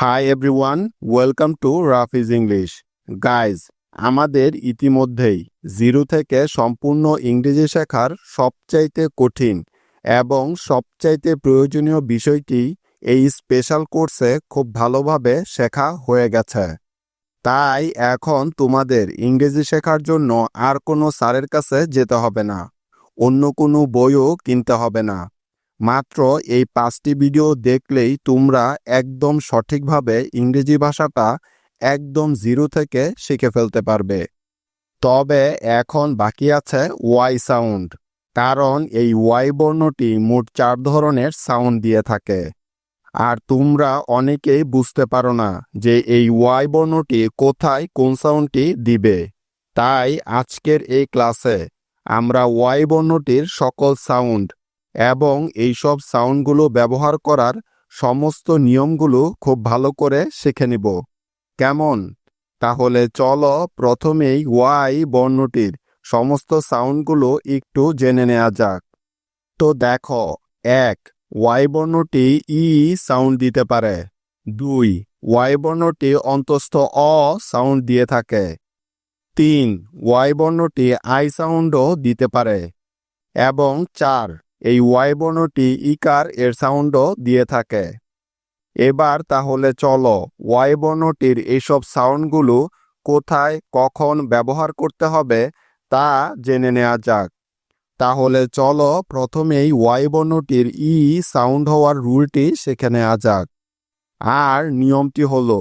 Hi everyone welcome to Rafiz English guys আমাদের ইতিমধ্যেই zero থেকে সম্পূর্ণ ইংরেজি শেখার সবচাইতে কঠিন এবং সবচাইতে প্রয়োজনীয় বিষয়টি এই স্পেশাল কোর্সে খুব ভালোভাবে শেখা হয়ে গেছে। তাই এখন তোমাদের ইংরেজি শেখার জন্য আর কোনো স্যারের কাছে যেতে হবে না। অন্য কোনো বইও কিনতে হবে না। মাত্র এই পাঁচটি ভিডিও দেখলেই তোমরা একদম সঠিকভাবে ইংরেজি ভাষাটা একদম জিরো থেকে শিখে ফেলতে পারবে। তবে এখন বাকি আছে ওয়াই সাউন্ড, কারণ এই ওয়াই বর্ণটি মোট চার ধরনের সাউন্ড দিয়ে থাকে। আর তোমরা অনেকেই বুঝতে পারো না যে এই ওয়াই বর্ণটি কোথায় কোন সাউন্ডটি দিবে। তাই আজকের এই ক্লাসে আমরা ওয়াই বর্ণটির সকল সাউন্ড এবং এইসব সাউন্ডগুলো ব্যবহার করার সমস্ত নিয়মগুলো খুব ভালো করে শিখে নিব। কেমন? তাহলে চলো প্রথমেই ওয়াই বর্ণটির সমস্ত সাউন্ডগুলো একটু জেনে নেওয়া যাক। তো দেখো, এক, ওয়াই বর্ণটি ই সাউন্ড দিতে পারে। দুই, ওয়াই বর্ণটি অন্তস্থ অ সাউন্ড দিয়ে থাকে। তিন, ওয়াই বর্ণটি আই সাউন্ডও দিতে পারে। এবং চার এই ওয়াই বর্ণটি ইকার এর সাউন্ডও দিয়ে থাকে। এবার তাহলে চলো ওয়াই বর্ণটির এইসব সাউন্ডগুলো কোথায়, কখন ব্যবহার করতে হবে তা জেনে নেওয়া যাক। তাহলে চলো প্রথমেই ওয়াই বর্ণটির ই সাউন্ড হওয়ার রুলটি শিখে নেওয়া যাক। আর নিয়মটি হলো,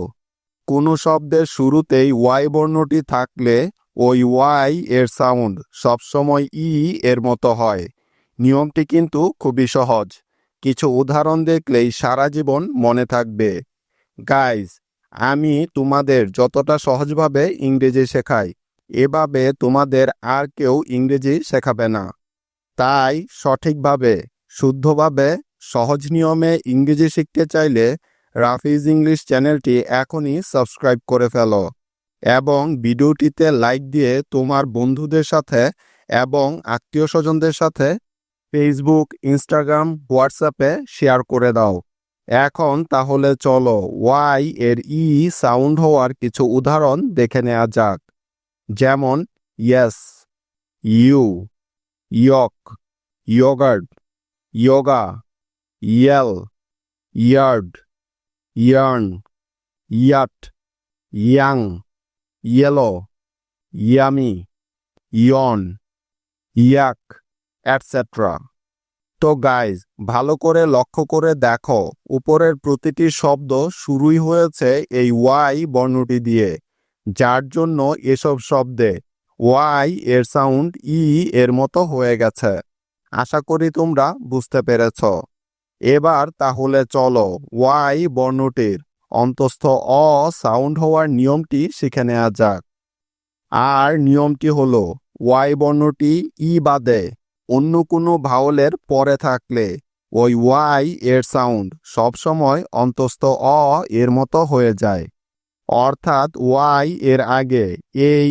কোনো শব্দের শুরুতেই ওয়াই বর্ণটি থাকলে ওই ওয়াই এর সাউন্ড সবসময় ই এর মতো হয়। নিয়মটি কিন্তু খুবই সহজ। কিছু উদাহরণ দেখলেই সারা জীবন মনে থাকবে। গাইজ আমি তোমাদের যতটা সহজভাবে ইংরেজি শেখাই, এভাবে তোমাদের আর কেউ ইংরেজি শেখাবে না। তাই সঠিকভাবে, শুদ্ধভাবে, সহজ নিয়মে ইংরেজি শিখতে চাইলে রাফিজ ইংলিশ চ্যানেলটি এখনই সাবস্ক্রাইব করে ফেলো এবং ভিডিওটিতে লাইক দিয়ে তোমার বন্ধুদের সাথে এবং আত্মীয় স্বজনদের সাথে ফেসবুক ইনস্টাগ্রাম হোয়াটসঅ্যাপে শেয়ার করে দাও। এখন তাহলে চলো ওয়াই এর ই সাউন্ড হওয়ার কিছু উদাহরণ দেখে নেওয়া যাক। যেমন yes you yolk yogurt yoga yell yard yarn yacht young yellow yummy yawn yak etcetera তো গাইজ ভালো করে লক্ষ্য করে দেখো, উপরের প্রতিটি শব্দ শুরুই হয়েছে এই ওয়াই বর্ণটি দিয়ে। যার জন্য এসব শব্দে ওয়াই এর সাউন্ড ই এর মতো হয়ে গেছে। আশা করি তোমরা বুঝতে পেরেছ। এবার তাহলে চলো ওয়াই বর্ণটির অন্তস্থ অ সাউন্ড হওয়ার নিয়মটি শিখে নেওয়া যাক। আর নিয়মটি হলো ওয়াই বর্ণটি ই বাদে অন্য কোনো ভাওলের পরে থাকলে, ওই ওয়াই এর সাউন্ড সবসময় অন্তস্থ অ এর মতো হয়ে যায়। অর্থাৎ ওয়াই এর আগে এই,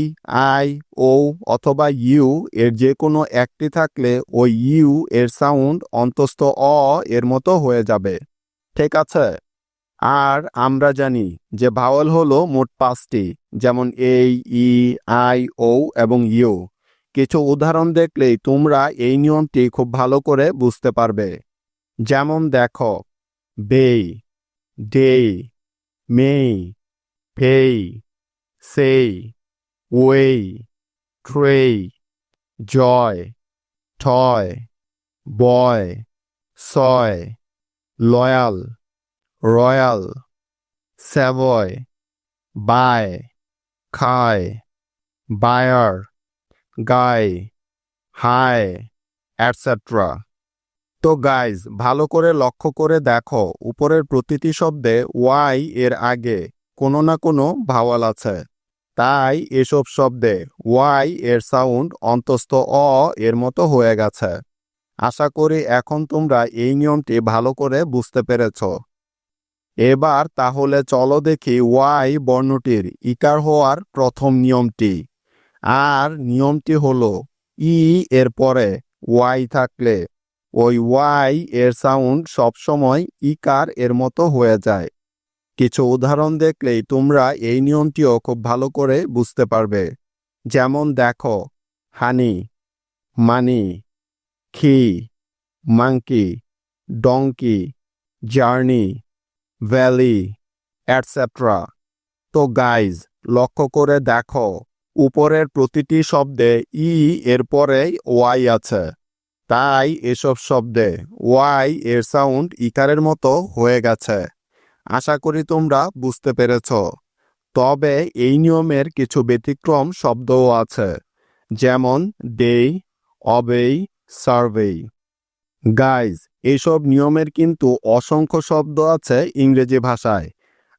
আই ও অথবা ইউ এর যে কোনো একটি থাকলে ওই ইউ এর সাউন্ড অন্তস্থ অ এর মতো হয়ে যাবে। ঠিক আছে? আর আমরা জানি যে ভাওয়াল হলো মোট পাঁচটি, যেমন এই, ই, আই ও এবং ইউ। কিছু উদাহরণ দেখলেই তোমরা এই নিয়মটি খুব ভালো করে বুঝতে পারবে। যেমন দেখো বে ডে মেই পেই সেই, ওয়েই ট্রেই জয়, ঠয়, বয় সয় লয়াল, রয়াল স্যাভয় বায়, খায়, বায়ার গাই হাই অ্যাটসেট্রা তো গাইজ ভালো করে লক্ষ্য করে দেখো, উপরের প্রতিটি শব্দে ওয়াই এর আগে কোনো না কোনো ভাওয়াল আছে। তাই এসব শব্দে ওয়াই এর সাউন্ড অন্তস্থ অ এর মতো হয়ে গেছে। আশা করি এখন তোমরা এই নিয়মটি ভালো করে বুঝতে পেরেছ। এবার তাহলে চলো দেখি ওয়াই বর্ণটির ইকার হওয়ার প্রথম নিয়মটি। আর নিয়মটি হলো ই এর পরে ওয়াই থাকলে ওই ওয়াই এর সাউন্ড সবসময় ইকার এর মতো হয়ে যায়। কিছু উদাহরণ দেখলেই তোমরা এই নিয়মটিও খুব ভালো করে বুঝতে পারবে। যেমন দেখো, honey, money, key monkey donkey journey, valley etcetera তো গাইজ, লক্ষ্য করে দেখো উপরের প্রতিটি শব্দে ই এর পরে ওয়াই আছে। তাই এসব শব্দে ওয়াই এর সাউন্ড ইকারের মতো হয়ে গেছে। আশা করি তোমরা বুঝতে পেরেছ। তবে এই নিয়মের কিছু ব্যতিক্রম শব্দও আছে, যেমন ডে অবেই সার্ভেই গাইজ এইসব নিয়মের কিন্তু অসংখ্য শব্দ আছে ইংরেজি ভাষায়।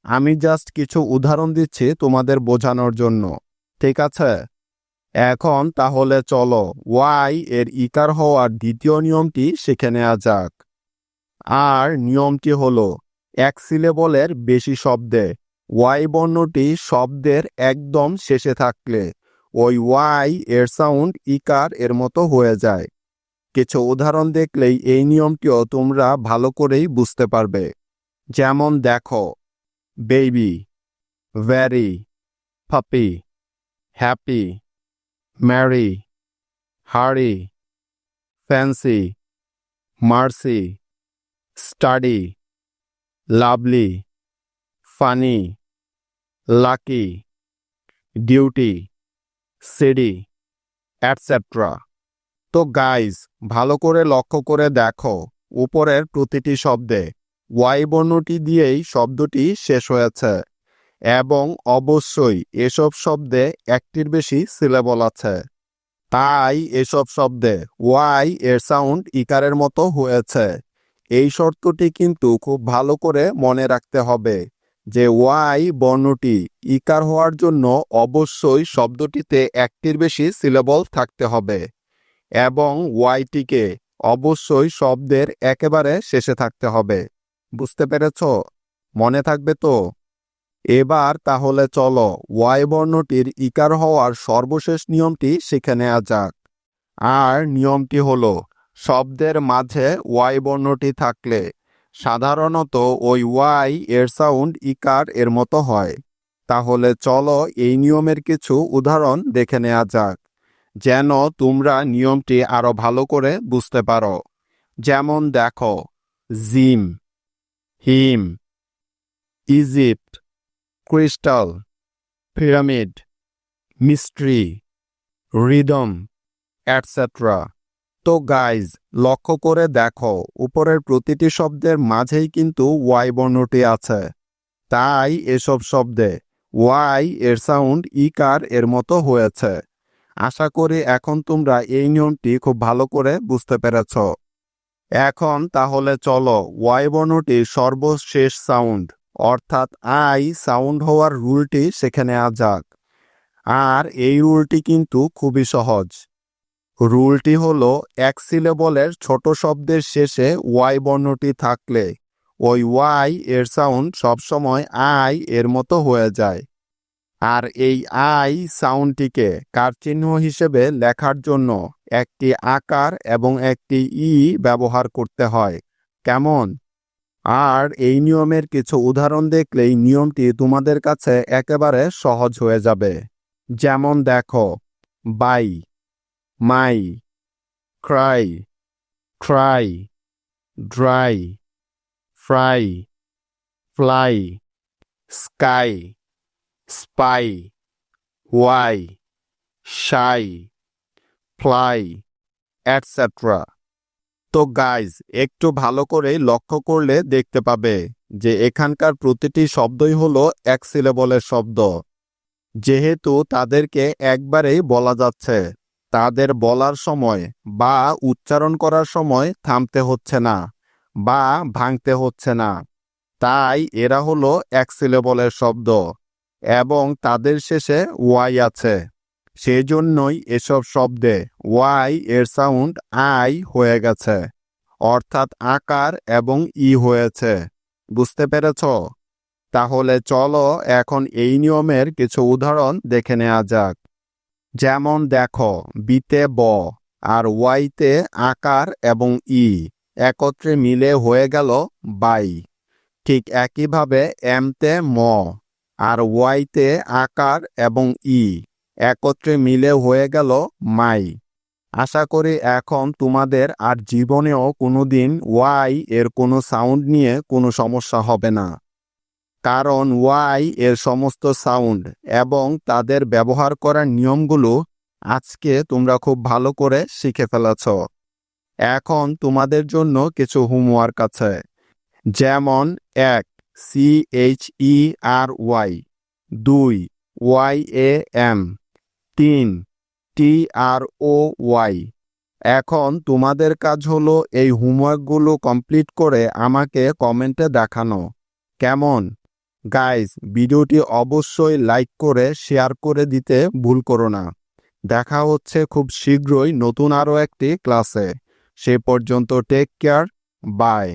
আমি জাস্ট কিছু উদাহরণ দিচ্ছি তোমাদের বোঝানোর জন্য। ঠিক আছে? এখন তাহলে চলো ওয়াই এর ইকার হওয়ার দ্বিতীয় নিয়মটি শিখে নেওয়া যাক। আর নিয়মটি হল, এক সিলেবলের বেশি শব্দে ওয়াই বর্ণটি শব্দের একদম শেষে থাকলে, ওই ওয়াই এর সাউন্ড ইকার এর মতো হয়ে যায়। কিছু উদাহরণ দেখলেই এই নিয়মটিও তোমরা ভালো করেই বুঝতে পারবে। যেমন দেখো baby very puppy happy marry hurry fancy mercy study lovely funny lucky duty city etcetera তো গাইজ ভালো করে লক্ষ্য করে দেখো উপরের প্রতিটি শব্দে। ওয়াই বর্ণটি দিয়েই শব্দটি শেষ হয়েছে। এবং অবশ্যই এসব শব্দে একটির বেশি সিলেবল আছে। তাই এসব শব্দে ওয়াই এর সাউন্ড ইকারের মতো হয়েছে। এই শর্তটি কিন্তু খুব ভালো করে মনে রাখতে হবে যে ওয়াই বর্ণটি ইকার হওয়ার জন্য অবশ্যই শব্দটিতে একটির বেশি সিলেবল থাকতে হবে এবং ওয়াইটিকে অবশ্যই শব্দের একেবারে শেষে থাকতে হবে। বুঝতে পেরেছ? মনে থাকবে তো? এবার তাহলে চলো ওয়াই বর্ণটির ইকার হওয়ার সর্বশেষ নিয়মটি শিখে নেওয়া যাক। আর নিয়মটি হল, শব্দের মাঝে ওয়াই বর্ণটি থাকলে সাধারণত ওই ওয়াই এর সাউন্ড ইকার এর মতো হয়। তাহলে চলো এই নিয়মের কিছু উদাহরণ দেখে নেওয়া যাক, যেন তোমরা নিয়মটি আরও ভালো করে বুঝতে পারো। যেমন দেখো, gym, him, Egypt crystal, pyramid, mystery, rhythm etcetera তো গাইজ লক্ষ্য করে দেখো, উপরের প্রতিটি শব্দের মাঝেই কিন্তু ওয়াই বর্ণটি আছে। তাই এসব শব্দে ওয়াই এর সাউন্ড ইকার এর মতো হয়েছে। আশা করি এখন তোমরা এই নিয়মটি খুব ভালো করে বুঝতে পেরেছ। এখন তাহলে চলো ওয়াই বর্ণটির সর্বশেষ সাউন্ড অর্থাৎ আই সাউন্ড হওয়ার রুলটি শিখে নেওয়া যাক। আর এই রুলটি কিন্তু খুবই সহজ। রুলটি হল এক সিলেবলের ছোট শব্দের শেষে ওয়াই বর্ণটি থাকলে ওই ওয়াই এর সাউন্ড সবসময় আই এর মতো হয়ে যায়। আর এই আই সাউন্ডটিকে কার চিহ্ন হিসেবে লেখার জন্য একটি আকার এবং একটি ই ব্যবহার করতে হয়। কেমন? আর এই নিয়মের কিছু উদাহরণ দেখলেই নিয়মটি তোমাদের কাছে একেবারে সহজ হয়ে যাবে। যেমন দেখো, by, my, cry try dry, fry, fly, sky, spy, why, shy, fly etcetera তো গাইজ একটু ভালো করে লক্ষ্য করলে দেখতে পাবে যে এখানকার প্রতিটি শব্দই হলো এক সিলেবলের শব্দ। যেহেতু তাদেরকে একবারেই বলা যাচ্ছে, তাদের বলার সময় বা উচ্চারণ করার সময় থামতে হচ্ছে না বা ভাঙতে হচ্ছে না। তাই এরা হলো এক সিলেবলের শব্দ এবং তাদের শেষে ওয়াই আছে। সেজন্যই এসব শব্দে ওয়াই এর সাউন্ড আই হয়ে গেছে, অর্থাৎ আকার এবং ই হয়েছে। বুঝতে পেরেছ? তাহলে চলো এখন এই নিয়মের কিছু উদাহরণ দেখে নেওয়া যাক। যেমন দেখো, বিতে ব আর ওয়াইতে আকার এবং ই একত্রে মিলে হয়ে গেল বাই। ঠিক একইভাবে এমতে ম আর ওয়াইতে আকার এবং ই একত্রে মিলে হয়ে গেল মাই। আশা করি এখন তোমাদের আর জীবনেও কোনোদিন ওয়াই এর কোনো সাউন্ড নিয়ে কোনো সমস্যা হবে না। কারণ ওয়াই এর সমস্ত সাউন্ড এবং তাদের ব্যবহার করার নিয়মগুলো আজকে তোমরা খুব ভালো করে শিখে ফেলেছ। এখন তোমাদের জন্য কিছু হোমওয়ার্ক আছে। যেমন এক, C, H, E, R, Y. দুই, ওয়াই, এ, এম। তিন, টি আর ও ওয়াই। এখন তোমাদের কাজ হলো এই হোমওয়ার্কগুলো কমপ্লিট করে আমাকে কমেন্টে দেখানো। কেমন? গাইজ ভিডিওটি অবশ্যই লাইক করে, শেয়ার করে দিতে ভুল করো না। দেখা হচ্ছে খুব শীঘ্রই নতুন আরও একটি ক্লাসে। সে পর্যন্ত টেক কেয়ার বাই